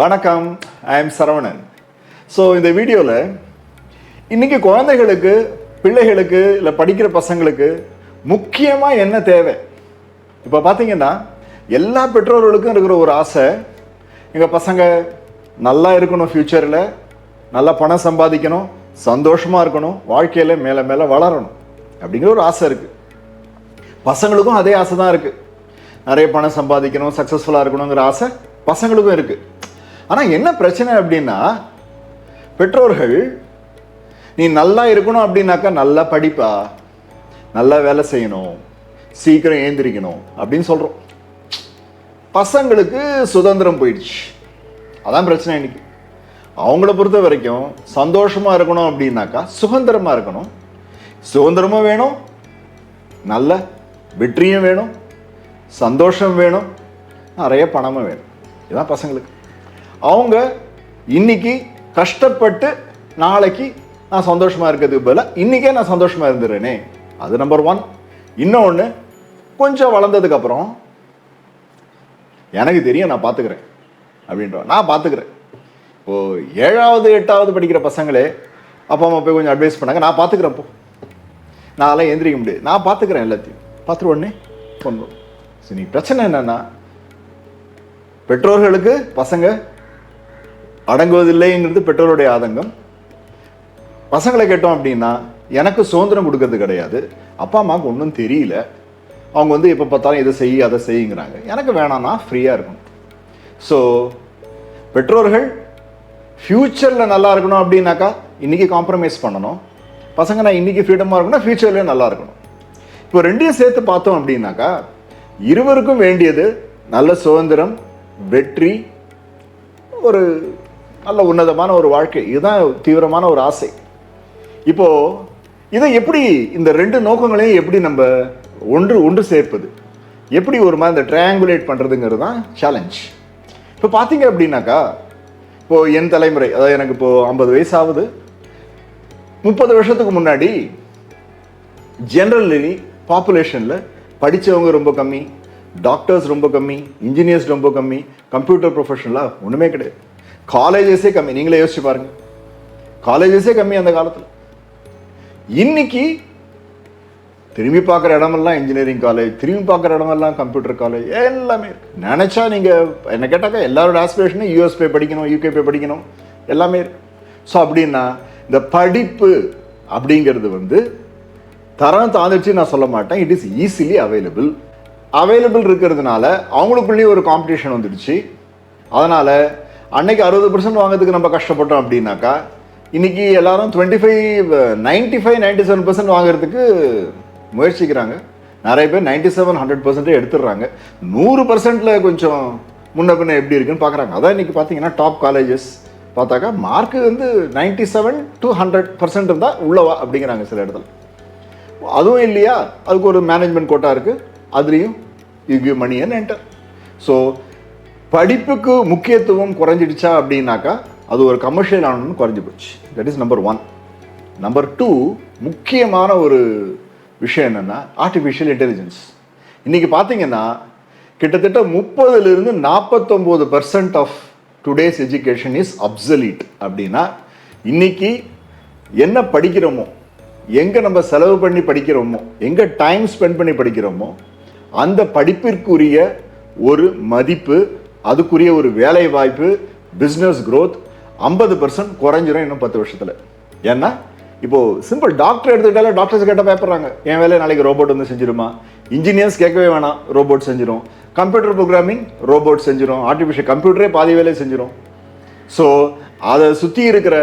வணக்கம் I am Saravanan. So இந்த வீடியோவில் இன்னைக்கு குழந்தைகளுக்கு பிள்ளைகளுக்கு இல்லை படிக்கிற பசங்களுக்கு முக்கியமாக என்ன தேவை? இப்போ பார்த்தீங்கன்னா எல்லா பெற்றோர்களுக்கும் இருக்கிற ஒரு ஆசை எங்கள் பசங்க நல்லா இருக்கணும் ஃப்யூச்சரில் நல்லா பணம் சம்பாதிக்கணும் சந்தோஷமாக இருக்கணும் வாழ்க்கையில் மேலே மேலே வளரணும் அப்படிங்கிற ஒரு ஆசை இருக்குது பசங்களுக்கும் அதே ஆசை தான் இருக்குது நிறைய பணம் சம்பாதிக்கணும் சக்ஸஸ்ஃபுல்லாக இருக்கணுங்கிற ஆசை பசங்களுக்கும் இருக்குது ஆனால் என்ன பிரச்சனை அப்படின்னா பெற்றோர்கள் நீ நல்லா இருக்கணும் அப்படின்னாக்கா நல்லா படிப்பா நல்லா வேலை செய்யணும் சீக்கிரம் ஏந்திரிக்கணும் அப்படின்னு சொல்கிறோம் பசங்களுக்கு சுதந்திரம் போயிடுச்சு. அதான் பிரச்சனை இன்னைக்கு. அவங்கள பொறுத்த வரைக்கும் சந்தோஷமாக இருக்கணும் அப்படின்னாக்கா சுதந்திரமாக இருக்கணும். சுதந்திரமும் வேணும் நல்ல வெற்றியும் வேணும் சந்தோஷம் வேணும் நிறைய பணமும் வேணும். இதுதான் பசங்களுக்கு. அவங்க இன்னைக்கு கஷ்டப்பட்டு நாளைக்கு நான் சந்தோஷமா இருக்கிறதுக்கு பதிலாக இன்னைக்கே நான் சந்தோஷமா இருந்துடுறேனே. அது நம்பர் ஒன் இன்னொன்று கொஞ்சம் வளர்ந்ததுக்கு அப்புறம் எனக்கு தெரியும் நான் பார்த்துக்கிறேன் அப்படின்றோம் நான் பார்த்துக்கிறேன் ஓ ஏழாவது எட்டாவது படிக்கிற பசங்களே அப்பா அம்மா போய் கொஞ்சம் அட்வைஸ் பண்ணாங்க நான் பார்த்துக்கிறேன் போ. நான் அதெல்லாம் எந்திரிக்க முடியாது. நான் பார்த்துக்கிறேன் எல்லாத்தையும். பார்த்துட்டு உடனே கொண்டு சரி பிரச்சனை என்னன்னா பெற்றோர்களுக்கு பசங்க அடங்குவதில்லைங்கிறது பெற்றோருடைய ஆதங்கம். பசங்களை கேட்டோம் அப்படின்னா எனக்கு சுதந்திரம் கொடுக்கறது கிடையாது. அப்பா அம்மாவுக்கு ஒன்றும் தெரியல. அவங்க வந்து எப்போ பார்த்தாலும் இதை செய் அதை செய்யுங்கிறாங்க எனக்கு வேணாம்னா ஃப்ரீயாக இருக்கணும். ஸோ பெற்றோர்கள் ஃப்யூச்சரில் நல்லா இருக்கணும் அப்படின்னாக்கா இன்றைக்கி காம்ப்ரமைஸ் பண்ணணும். பசங்க நான் இன்றைக்கி ஃப்ரீடமாக இருக்கணும் ஃப்யூச்சர்லேயும் நல்லா இருக்கணும். இப்போ ரெண்டையும் சேர்த்து பார்த்தோம் அப்படின்னாக்கா இருவருக்கும் வேண்டியது நல்ல சுதந்திரம் வெற்றி ஒரு நல்ல உன்னதமான ஒரு வாழ்க்கை. இதுதான் தீவிரமான ஒரு ஆசை. இப்போது இதை எப்படி இந்த ரெண்டு நோக்கங்களையும் எப்படி நம்ம ஒன்று ஒன்று சேர்ப்பது? எப்படி ஒரு மாதிரி இந்த ட்ரையாங்குலேட் பண்ணுறதுங்கிறது தான் சேலஞ்ச் இப்போ பார்த்தீங்க அப்படின்னாக்கா இப்போது என் தலைமுறை அதாவது எனக்கு இப்போது ஐம்பது வயசு ஆகுது முப்பது வருஷத்துக்கு முன்னாடி ஜென்ரலி பாப்புலேஷனில் படித்தவங்க ரொம்ப கம்மி டாக்டர்ஸ் ரொம்ப கம்மி இன்ஜினியர்ஸ் ரொம்ப கம்மி கம்ப்யூட்டர் ப்ரொஃபஷனலாக ஒன்றுமே கிடையாது. காலேஜஸே கம்மி. நீங்களே யோசிச்சு பாருங்க. காலேஜஸே கம்மி அந்த காலத்தில். இன்னைக்கு திரும்பி பார்க்குற இடமெல்லாம் இன்ஜினியரிங் காலேஜ் திரும்பி பார்க்குற இடமெல்லாம் கம்ப்யூட்டர் காலேஜ் எல்லாமே இருக்குது நினச்சா நீங்கள் என்ன கேட்டாக்கா எல்லாரோட ஆஸ்பிரேஷனும் யூஎஸ் போய் படிக்கணும் யூகே போய் படிக்கணும். எல்லாமே இருக்குது ஸோ அப்படின்னா இந்த படிப்பு அப்படிங்கிறது வந்து தரம் தாழ்ந்துச்சு நான் சொல்ல மாட்டேன். It is easily available available இருக்கிறதுனால அவங்களுக்குள்ளேயே ஒரு காம்படிஷன் வந்துடுச்சு. அதனால் அன்னைக்கு அறுபது பர்சன்ட் வாங்குறதுக்கு நம்ம கஷ்டப்பட்டோம் அப்படின்னாக்கா இன்னைக்கு எல்லாரும் twenty five ninety five ninety seven percent வாங்குறதுக்கு முயற்சிக்கிறாங்க. நிறைய பேர் நைன்டி செவன் ஹண்ட்ரட் பர்சன்டே எடுத்துடுறாங்க. நூறு பர்சன்ட்ல கொஞ்சம் முன்ன பின்ன எப்படி இருக்குன்னு பார்க்குறாங்க. அதான் இன்னைக்கு பார்த்தீங்கன்னா டாப் காலேஜஸ் பார்த்தாக்கா மார்க்கு வந்து ninety seven to hundred percent இருந்தால் உள்ளவா அப்படிங்கிறாங்க சில இடத்துல. அதுவும் இல்லையா? அதுக்கு ஒரு மேனேஜ்மெண்ட் கோட்டா இருக்குது அதுலேயும் you give money and enter so படிப்புக்கு முக்கியத்துவம் குறைஞ்சிடுச்சா அப்படின்னாக்கா அது ஒரு கமர்ஷியல் ஆனன்னு குறைஞ்சி போச்சு. That is number one number two முக்கியமான ஒரு விஷயம் என்னென்னா ஆர்டிஃபிஷியல் இன்டெலிஜென்ஸ் இன்றைக்கி பார்த்தீங்கன்னா கிட்டத்தட்ட முப்பதுலேருந்து நாற்பத்தொம்போது percent of today's education is obsolete அப்படின்னா இன்றைக்கி என்ன படிக்கிறோமோ எங்கே நம்ம செலவு பண்ணி படிக்கிறோமோ எங்கே டைம் ஸ்பெண்ட் பண்ணி படிக்கிறோமோ அந்த படிப்பிற்குரிய ஒரு மதிப்பு அதுக்குரிய ஒரு வேலை வாய்ப்பு பிஸ்னஸ் க்ரோத் ஐம்பது பர்சன்ட் குறைஞ்சிரும் இன்னும் பத்து வருஷத்தில். ஏன்னா இப்போ சிம்பிள் டாக்டர் எடுத்துக்கிட்டாலே டாக்டர்ஸ் கேட்டால் பயப்படுறாங்க என் வேலையை நாளைக்கு ரோபோட் வந்து செஞ்சிருமா? இன்ஜினியர்ஸ் கேட்கவே வேணாம் ரோபோட் செஞ்சிடும் கம்ப்யூட்டர் ப்ரோக்ராமிங் ரோபோட் செஞ்சிடும் ஆர்டிஃபிஷியல் கம்ப்யூட்டரே பாதி வேலையை செஞ்சிரும். ஸோ அதை சுற்றி இருக்கிற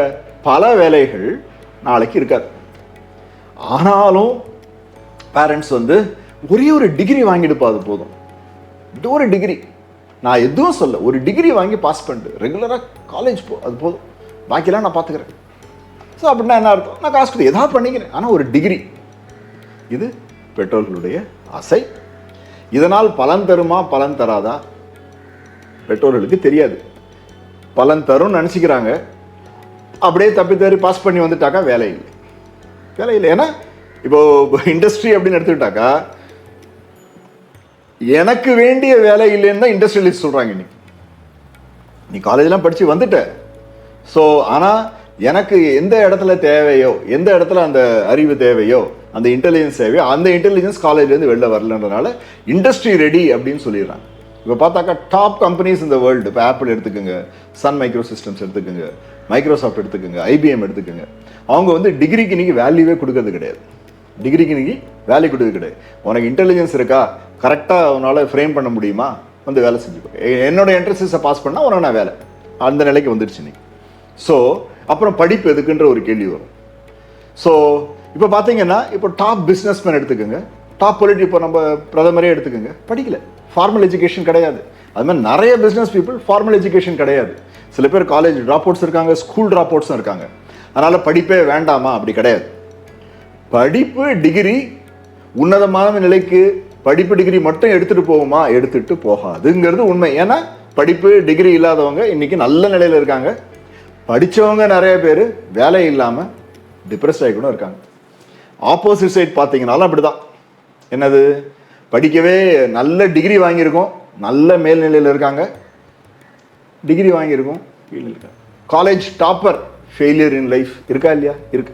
பல வேலைகள் நாளைக்கு இருக்காது. ஆனாலும் பேரண்ட்ஸ் வந்து ஒரே ஒரு டிகிரி வாங்கிடுப்பா அது போதும். ஒரு டிகிரி நான் எதுவும் சொல்ல ஒரு டிகிரி வாங்கி பாஸ் பண்ணிட்டு ரெகுலராக காலேஜ் போ அது போதும். பாக்கிலாம் நான் பார்த்துக்கிறேன். ஸோ அப்படின்னா என்ன அர்த்தம்? நான் காசு கொடுத்து எதாவது பண்ணிக்கிறேன். ஆனால் ஒரு டிகிரி இது பெற்றோர்களுடைய ஆசை. இதனால் பலன் தருமா? பலன் தராதா? பெற்றோர்களுக்கு தெரியாது. பலன் தரும்னு நினச்சிக்கிறாங்க. அப்படியே தப்பி தவறி பாஸ் பண்ணி வந்துட்டாக்கா வேலை இல்லை. வேலை இல்லை. ஏன்னா இப்போது இண்டஸ்ட்ரி அப்படின்னு எடுத்துக்கிட்டாக்கா எனக்கு வேண்டிய வேலை இல்லைன்னு தான் இண்டஸ்ட்ரியலிஸ்ட் சொல்கிறாங்க இன்னைக்கு. நீ காலேஜ்லாம் படித்து வந்துட்ட. ஸோ ஆனால் எனக்கு எந்த இடத்துல தேவையோ எந்த இடத்துல அந்த அறிவு தேவையோ அந்த இன்டெலிஜென்ஸ் தேவையோ அந்த இன்டெலிஜென்ஸ் காலேஜ்லேருந்து வெளில வரலன்றனால இண்டஸ்ட்ரி ரெடி அப்படின்னு சொல்லிடுறாங்க. இப்போ பார்த்தாக்கா டாப் கம்பெனிஸ் இந்த வேர்ல்டு இப்போ ஆப்பிள் எடுத்துக்கோங்க சன் மைக்ரோ சிஸ்டம்ஸ் எடுத்துக்கோங்க மைக்ரோசாஃப்ட் எடுத்துக்கோங்க ஐபிஎம் எடுத்துக்கோங்க. அவங்க வந்து டிகிரிக்கு இன்னைக்கு வேல்யூவே கொடுக்கறது கிடையாது. டிகிரிக்கு இன்னைக்கு வேல்யூ கொடுக்கறது கிடையாது. உனக்கு இன்டெலிஜென்ஸ் இருக்கா? கரெக்டாக அவனால் ஃப்ரேம் பண்ண முடியுமா? வந்து வேலை செஞ்சுக்கோ. என்னோடய என்னோட பாஸ் பண்ணால் உனக்கு நான் வேலை. அந்த நிலைக்கு வந்துடுச்சு நீ. ஸோ அப்புறம் படிப்பு எதுக்குன்ற ஒரு கேள்வி வரும். ஸோ இப்போ பார்த்தீங்கன்னா இப்போ டாப் பிஸ்னஸ்மேன் எடுத்துக்கோங்க. டாப் பொலிட்டி இப்போ நம்ம பிரதமரே எடுத்துக்கோங்க. படிக்கல. ஃபார்மல் எஜுகேஷன் கிடையாது. அது மாதிரி நிறைய பிஸ்னஸ் பீப்புள் ஃபார்மல் எஜுகேஷன் கிடையாது. சில பேர் காலேஜ் ட்ராப் அவுட்ஸ் இருக்காங்க ஸ்கூல் ட்ராப் அவுட்ஸும் இருக்காங்க. அதனால் படிப்பே வேண்டாமா? அப்படி கிடையாது. படிப்பு டிகிரி உன்னதமான நிலைக்கு படிப்பு டிகிரி மட்டும் எடுத்துட்டு போகுமா? எடுத்துட்டு போகாதுங்கிறது உண்மை. ஏன்னா படிப்பு டிகிரி இல்லாதவங்க இன்னைக்கு நல்ல நிலையில இருக்காங்க. படிச்சவங்க நிறைய பேர் வேலை இல்லாம டிப்ரெஸ்ட் ஆகி கூட இருக்காங்க. ஆப்போசிட் சைட் பார்த்தீங்கனாலும் அப்படிதான். என்னது? படிக்கவே நல்ல டிகிரி வாங்கியிருக்கோம். நல்ல மேல்நிலையில் இருக்காங்க. டிகிரி வாங்கியிருக்கோம். கீழே இருக்காங்க college topper failure in life இருக்கா இல்லையா? இருக்கு.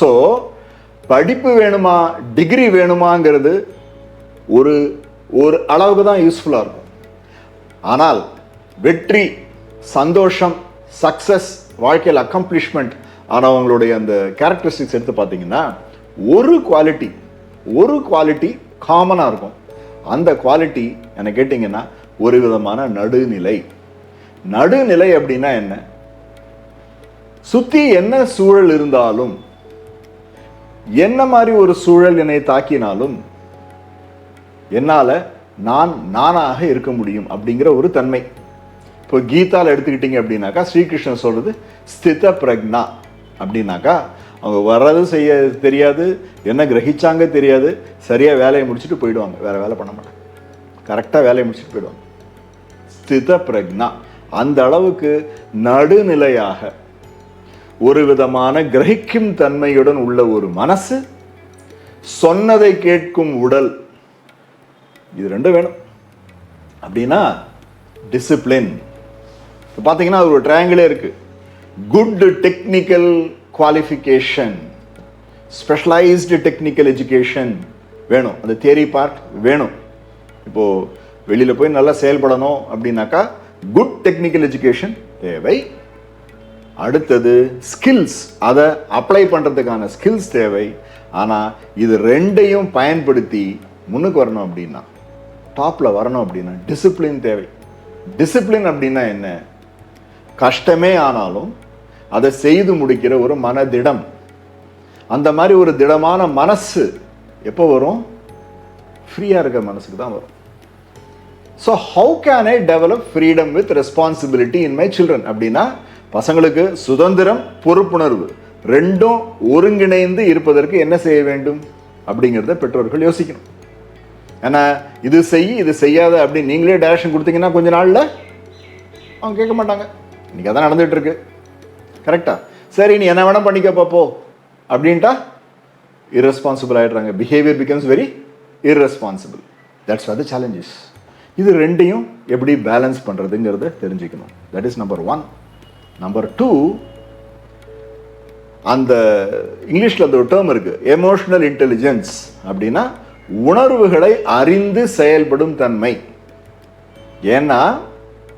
ஸோ படிப்பு வேணுமா? டிகிரி வேணுமாங்கிறது ஒரு ஒரு அளவுக்கு தான் யூஸ்ஃபுல்லாக இருக்கும். ஆனால் வெற்றி சந்தோஷம் சக்ஸஸ் வாழ்க்கையில் அக்கம்ப்ளிஷ்மெண்ட் ஆனவங்களுடைய அந்த கேரக்டரிஸ்டிக்ஸ் எடுத்து பார்த்தீங்கன்னா ஒரு குவாலிட்டி ஒரு குவாலிட்டி காமனாக இருக்கும். அந்த குவாலிட்டி என்ன கேட்டிங்கன்னா ஒரு விதமான நடுநிலை. நடுநிலை அப்படின்னா என்ன? சுற்றி என்ன சூழல் இருந்தாலும் என்ன மாதிரி ஒரு சூழல் என்னை தாக்கினாலும் என்னால் நான் நானாக இருக்க முடியும் அப்படிங்கிற ஒரு தன்மை. இப்போ கீதாவில் எடுத்துக்கிட்டீங்க அப்படின்னாக்கா ஸ்ரீகிருஷ்ணன் சொல்கிறது ஸ்தித பிரக்னா அப்படின்னாக்கா அவங்க வர்றது செய்ய தெரியாது என்ன கிரகிச்சாங்க தெரியாது சரியாக வேலையை முடிச்சுட்டு போயிடுவாங்க. வேறு வேலை பண்ண மாட்டாங்க. கரெக்டாக வேலையை முடிச்சுட்டு போயிடுவாங்க. ஸ்தித பிரக்னா அந்த அளவுக்கு நடுநிலையாக ஒரு விதமான கிரகிக்கும் தன்மையுடன் உள்ள ஒரு மனசு சொன்னதை கேட்கும் உடல் இது ரெண்டும் வேணும். அப்படின்னா டிசிப்ளின் இப்போ பார்த்தீங்கன்னா அது ஒரு ட்ரையாங்கிளே இருக்குது good technical qualification specialised technical education வேணும். அந்த தியரி பார்ட் வேணும். இப்போது வெளியில் போய் நல்லா செயல்படணும் அப்படின்னாக்கா குட் டெக்னிக்கல் எஜுகேஷன் தேவை. அடுத்தது ஸ்கில்ஸ் அதை அப்ளை பண்ணுறதுக்கான ஸ்கில்ஸ் தேவை. ஆனால் இது ரெண்டையும் பயன்படுத்தி முன்னுக்கு வரணும் அப்படின்னா டாப்பில் வரணும் அப்படின்னா டிசிப்ளின் தேவை. டிசிப்ளின் அப்படின்னா என்ன? கஷ்டமே ஆனாலும் அதை செய்து முடிக்கிற ஒரு மனதிடம். அந்த மாதிரி ஒரு திடமான மனசு எப்போ வரும்? ஃப்ரீயாக இருக்க மனசுக்கு தான் வரும். So how can I develop freedom with responsibility in my children அப்படின்னா பசங்களுக்கு சுதந்திரம் பொறுப்புணர்வு ரெண்டும் ஒருங்கிணைந்து இருப்பதற்கு என்ன செய்ய வேண்டும்? அப்படிங்கிறத பெற்றோர்கள் யோசிக்கணும். ஏன்னா இது செய் இது செய்யாத அப்படின்னு நீங்களே டைரக்ஷன் கொடுத்தீங்கன்னா கொஞ்ச நாளில் அவங்க கேட்க மாட்டாங்க. இன்றைக்கி அதான் நடந்துகிட்ருக்கு கரெக்டாக கரெக்டா சரி நீ என்ன வேணால் பண்ணிக்க பார்ப்போ அப்படின்ட்டா irresponsible ஆகிடுறாங்க behaviour becomes very irresponsible. That's are the challenges இது ரெண்டையும் எப்படி பேலன்ஸ் பண்ணுறதுங்கிறத தெரிஞ்சுக்கணும். That is number one number two அந்த இங்கிலீஷில் அந்த ஒரு டேர்ம் இருக்குது எமோஷனல் இன்டெலிஜென்ஸ் அப்படின்னா உணர்வுகளை அறிந்து செயல்படும் தன்மை. ஏன்னா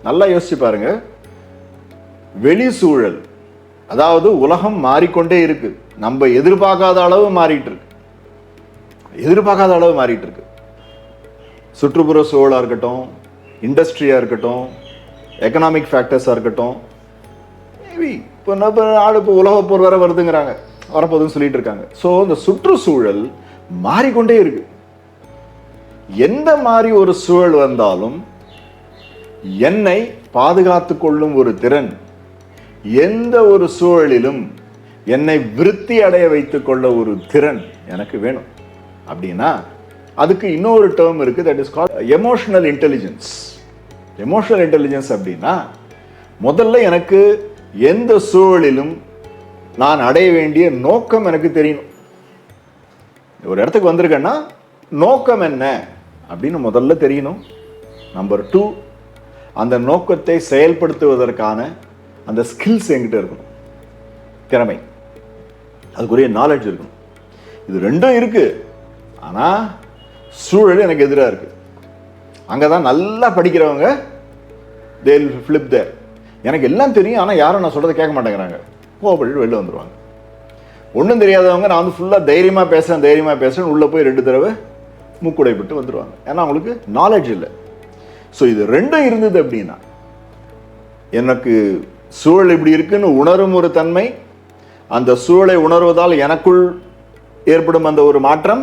நல்லா யோசிச்சு பாருங்க. வெளி சூழல் அதாவது உலகம் மாறிக்கொண்டே இருக்கு. நம்ம எதிர்பார்க்காத அளவு மாறிட்டு இருக்கு. எதிர்பார்க்காத அளவு மாறிட்டு இருக்கு. சுற்றுப்புற சூழலாக இருக்கட்டும் இண்டஸ்ட்ரியாக இருக்கட்டும் எக்கனாமிக் ஃபேக்டர்ஸாக இருக்கட்டும் மேபி இப்போ நம்ம நாடு இப்போ உலக போர் வேற வருதுங்கிறாங்க. வரப்போதுன்னு சொல்லிட்டு இருக்காங்க. ஸோ இந்த சுற்றுச்சூழல் மாறிக்கொண்டே இருக்குது எந்த மாதிரி ஒரு சூழல் வந்தாலும் என்னை பாதுகாத்து கொள்ளும் ஒரு திறன் எந்த ஒரு சூழலிலும் என்னை விருத்தி அடைய வைத்துக் கொள்ள ஒரு திறன் எனக்கு வேணும். அப்படின்னா அதுக்கு இன்னொரு டேர்ம் இருக்கு that is call emotional intelligence emotional intelligence அப்படின்னா முதல்ல எனக்கு எந்த சூழலிலும் நான் அடைய வேண்டிய நோக்கம் எனக்கு தெரியணும். ஒரு இடத்துக்கு வந்திருக்கேன்னா நோக்கம் என்ன? அப்படின்னு முதல்ல தெரியணும். நம்பர் டூ அந்த நோக்கத்தை செயல்படுத்துவதற்கான அந்த ஸ்கில்ஸ் என்கிட்ட இருக்கணும். திறமை. அதுக்குரிய நாலேஜ் இருக்கணும். இது ரெண்டும் இருக்கு. ஆனால் சூழல் எனக்கு எதிராக இருக்கு. அங்கே தான் நல்லா படிக்கிறவங்க தேல் ஃப்ளிப் தேர் எனக்கு எல்லாம் தெரியும் ஆனால் யாரும் நான் சொல்கிறத கேட்க மாட்டேங்கிறாங்க. கோவப்பட்டு வெளில வந்துடுவாங்க ஒன்றும் தெரியாதவங்க நான் வந்து ஃபுல்லாக தைரியமாக பேசுகிறேன் தைரியமாக பேசுகிறேன் உள்ளே போய் ரெண்டு தடவை மூக்குடைப்பட்டு வந்துடுவாங்க ஏன்னா அவங்களுக்கு நாலேஜ் இல்லை. ஸோ இது ரெண்டும் இருந்தது அப்படின்னா எனக்கு சூழல் இப்படி இருக்குன்னு உணரும் ஒரு தன்மை அந்த சூழலை உணர்வதால் எனக்குள் ஏற்படும் அந்த ஒரு மாற்றம்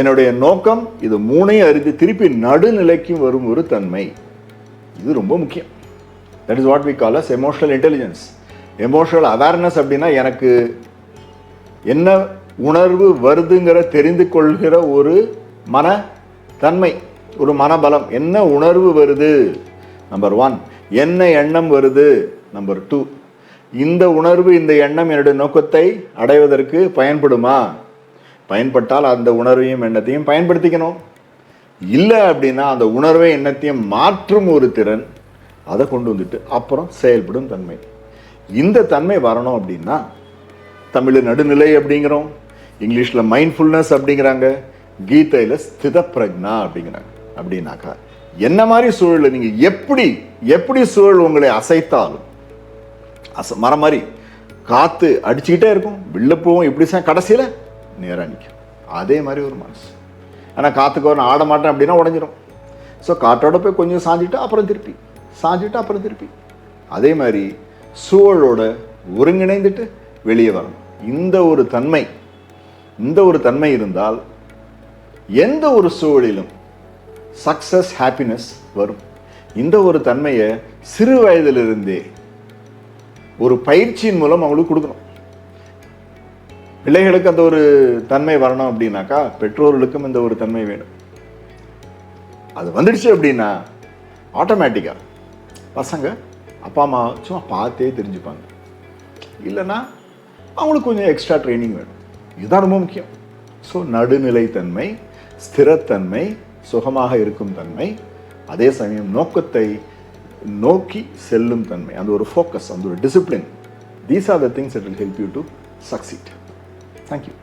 என்னுடைய நோக்கம் இது மூணையும் அறிந்து திருப்பி நடுநிலைக்கும் வரும் ஒரு தன்மை. இது ரொம்ப முக்கியம். That is what we call as emotional intelligence emotional awareness அப்படின்னா எனக்கு என்ன உணர்வு வருதுங்கிற தெரிந்து கொள்கிற ஒரு மன தன்மை ஒரு மனபலம். என்ன உணர்வு வருது? நம்பர் ஒன் என்ன எண்ணம் வருது? நம்பர் டூ இந்த உணர்வு இந்த எண்ணம் என்னுடைய நோக்கத்தை அடைவதற்கு பயன்படுமா? பயன்பட்டால் அந்த உணர்வையும் எண்ணத்தையும் பயன்படுத்திக்கணும். இல்லை அப்படின்னா அந்த உணர்வை எண்ணத்தையும் மாற்றும் ஒரு திறன் அதை கொண்டு வந்துட்டு அப்புறம் செயல்படும் தன்மை. இந்த தன்மை வரணும் அப்படின்னா தமிழ் நடுநிலை அப்படிங்கிறோம். இங்கிலீஷில் மைண்ட்ஃபுல்னஸ் அப்படிங்கிறாங்க கீதையில் ஸ்தித பிரக்னா அப்படிங்கிறாங்க. அப்படின்னாக்கா என்ன மாதிரி சூழல் நீங்கள் எப்படி எப்படி சூழல் உங்களை அசைத்தாலும் அச மரம் மாதிரி காற்று அடிச்சுக்கிட்டே இருக்கும் வெளில போவோம் இப்படி சா கடைசியில் நேராக நிற்கும் அதே மாதிரி ஒரு மனசு. ஆனால் காற்றுக்கு ஒரு ஆட மாட்டேன் அப்படின்னா உடஞ்சிரும். ஸோ காற்றோட போய் கொஞ்சம் சாஞ்சிட்டு அப்புறம் திருப்பி. சாஞ்சிட்டு அப்புறம் திருப்பி. அதே மாதிரி சூழலோட ஒருங்கிணைந்துட்டு வெளியே வரணும். இந்த ஒரு தன்மை இந்த ஒரு தன்மை இருந்தால் எந்த ஒரு சூழலிலும் சக்சஸ் ஹாப்பினஸ் வரும். இந்த ஒரு தன்மையை சிறு வயதிலிருந்தே ஒரு பயிற்சியின் மூலம் அவங்களுக்கு கொடுக்கணும். பிள்ளைகளுக்கு அந்த ஒரு தன்மை வரணும் அப்படின்னாக்கா பெற்றோர்களுக்கும் இந்த ஒரு தன்மை வேணும். அது வந்துடுச்சு அப்படின்னா ஆட்டோமேட்டிக்காக பசங்க அப்பா அம்மா சும்மா பார்த்தே தெரிஞ்சுப்பாங்க. இல்லைன்னா அவங்களுக்கு கொஞ்சம் எக்ஸ்ட்ரா ட்ரைனிங் வேணும். இதுதான் ரொம்ப முக்கியம். ஸோ நடுநிலைத்தன்மை ஸ்திரத்தன்மை சுகமாக இருக்கும் தன்மை அதே சமயம் நோக்கத்தை நோக்கி செல்லும் தன்மை அந்த ஒரு ஃபோக்கஸ் அந்த ஒரு discipline these are the things it will help you to succeed thank you